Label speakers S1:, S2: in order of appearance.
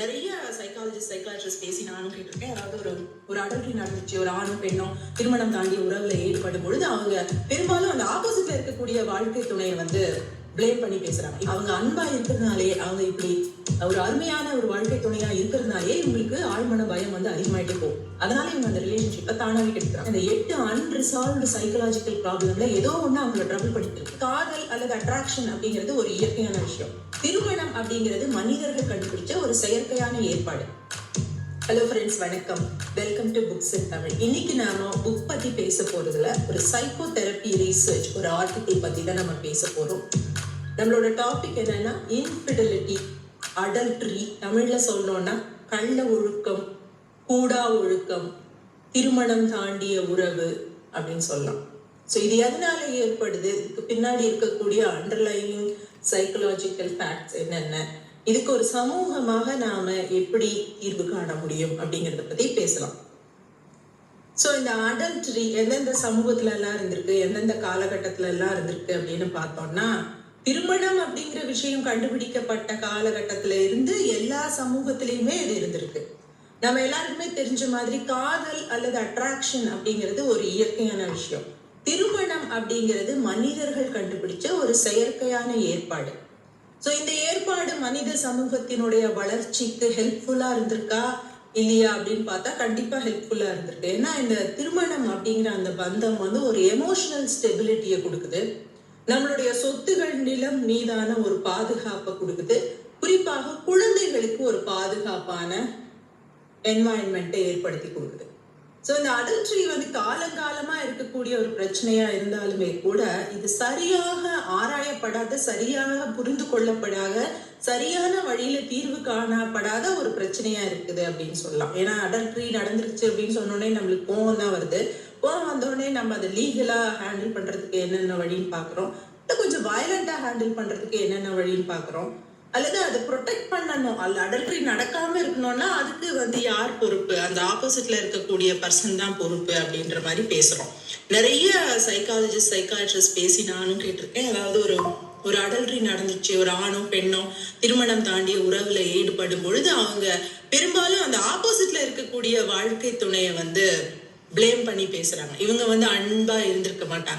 S1: நிறைய psychologist psychologist பேசி நானும் கேட்டிருக்கேன். அதாவது ஒரு ஒரு அடல்ட்ரி நடந்துச்சு ஒரு ஆணும் பெண்ணும் திருமணம் தாண்டி உறவுல ஈடுபடும் பொழுது அவங்க பெரும்பாலும் அந்த ஆப்போசிட்ல இருக்கக்கூடிய வாழ்க்கை துணையை வந்து பிளேம் பண்ணி பேசுறாங்க. அவங்க அன்பா இருக்கிறதுனாலே அவங்க இப்படி ஒரு அருமையான ஒரு வாழ்க்கை துணையா இருக்கிறதுனாலே இவங்களுக்கு ஆழ்மன பயம் வந்து அதிகமாயிட்டே போகும். அதனால இவங்க அந்த ரிலேஷன்ஷிப்பை தானாவே கெடுக்கிறாங்க. அந்த எட்டு அன்ரிசால்வ்டு சைக்கலாஜிக்கல் ப்ராப்ளம்ல ஏதோ ஒண்ணு அவங்கள ட்ரபிள் படிக்கிறது காதல் அல்லது அட்ராக்ஷன் அப்படிங்கிறது ஒரு இயற்கையான விஷயம். திருமணம் அப்படிங்கிறது மனிதர்கள் கண்டுபிடிச்ச ஒரு செயற்கையான ஏற்பாடு. ஹலோ ஃப்ரெண்ட்ஸ் வணக்கம். Welcome to books in Tamil இன்னைக்கு நாம புக் பத்தி பேச போறதுல ஒரு சைக்கோ தெரப்பி ரீசர்ச் ஒரு ஆர்டிகிள் பத்தி தான் நம்ம பேச போறோம். நம்மளோட டாபிக் என்னன்னா இன்ஃபிடலிட்டி அடல்ட்ரி தமிழ்ல சொல்லணும்னா கள்ள ஒழுக்கம் கூடா ஒழுக்கம் திருமணம் தாண்டிய உறவு அப்படின்னு சொல்லலாம். ஸோ இது எதனால ஏற்படுது? இதுக்கு பின்னாடி இருக்கக்கூடிய அண்டர்லைனிங் சைக்கலாஜிக்கல் ஃபேக்ட்ஸ் என்னென்ன? இதுக்கு ஒரு சமூகமாக நாம எப்படி தீர்வு காண முடியும் அப்படிங்கிறத பத்தி பேசலாம். ஸோ இந்த அடல்ட்ரி எந்தெந்த சமூகத்துல எல்லாம் இருந்திருக்கு? எந்தெந்த காலகட்டத்துல எல்லாம் இருந்திருக்கு அப்படின்னு பார்த்தோம்னா திருமணம் அப்படிங்கிற விஷயம் கண்டுபிடிக்கப்பட்ட காலகட்டத்துல இருந்து எல்லா சமூகத்திலையுமே இது இருந்திருக்கு. நம்ம எல்லாருக்குமே தெரிஞ்ச மாதிரி காதல் அல்லது அட்ராக்ஷன் அப்படிங்கிறது ஒரு இயற்கையான விஷயம். திருமணம் அப்படிங்கிறது மனிதர்கள் கண்டுபிடிச்ச ஒரு செயற்கையான ஏற்பாடு. ஸோ இந்த ஏற்பாடு மனித சமூகத்தினுடைய வளர்ச்சிக்கு ஹெல்ப்ஃபுல்லா இருந்திருக்கா? இல்லையா அப்படின்னு பார்த்தா கண்டிப்பா ஹெல்ப்ஃபுல்லா இருந்திருக்கு. ஏன்னா இந்த திருமணம் அப்படிங்கிற அந்த பந்தம் வந்து ஒரு எமோஷனல் ஸ்டெபிலிட்டியை கொடுக்குது. நம்மளுடைய சொத்துகள் நிலம் மீதான ஒரு பாதுகாப்பை கொடுக்குது. குறிப்பாக குழந்தைகளுக்கு ஒரு பாதுகாப்பான என்வாயன்மெண்ட்டை ஏற்படுத்தி கொடுக்குது. ஸோ இந்த அடல்ட்ரி வந்து இருக்கக்கூடிய ஒரு பிரச்சனையா இருந்தாலுமே கூட இது சரியாக ஆராயப்படாத சரியாக புரிந்து கொள்ளப்படாத சரியான வழியில தீர்வு காணப்படாத ஒரு பிரச்சனையா இருக்குது அப்படின்னு சொல்லலாம். ஏன்னா அடல்ட்ரி நடந்துருச்சு அப்படின்னு சொன்னோடனே நம்மளுக்கு கோவம் தான் வருது. கோவம் வந்தோடனே நம்ம அதை லீகலா ஹேண்டில் பண்றதுக்கு என்னென்ன வழின்னு பாக்குறோம் கொஞ்சம் வயலண்டா ஹேண்டில் பண்றதுக்கு என்னென்ன வழின்னு பாக்குறோம் அல்லது அதை ப்ரொடெக்ட் பண்ணணும். அல்ல அடல்ட்ரி நடக்காம இருக்கணும்னா அதுக்கு வந்து யார் பொறுப்பு? அந்த ஆப்போசிட்ல இருக்கக்கூடிய பர்சன் தான் பொறுப்பு அப்படின்ற மாதிரி பேசுறோம். நிறைய சைக்காலஜிஸ்ட் சைக்காலஜிஸ்ட் பேசி நானும் கேட்டிருக்கேன். அதாவது ஒரு ஒரு அடல்ட்ரி நடந்துச்சு ஒரு ஆணும் பெண்ணும் திருமணம் தாண்டிய உறவுல ஈடுபடும் பொழுது அவங்க பெரும்பாலும் அந்த ஆப்போசிட்ல இருக்கக்கூடிய வாழ்க்கை துணையை வந்து ப்ளேம் பண்ணி பேசுறாங்க. இவங்க வந்து அன்பா இருந்திருக்க மாட்டாங்க.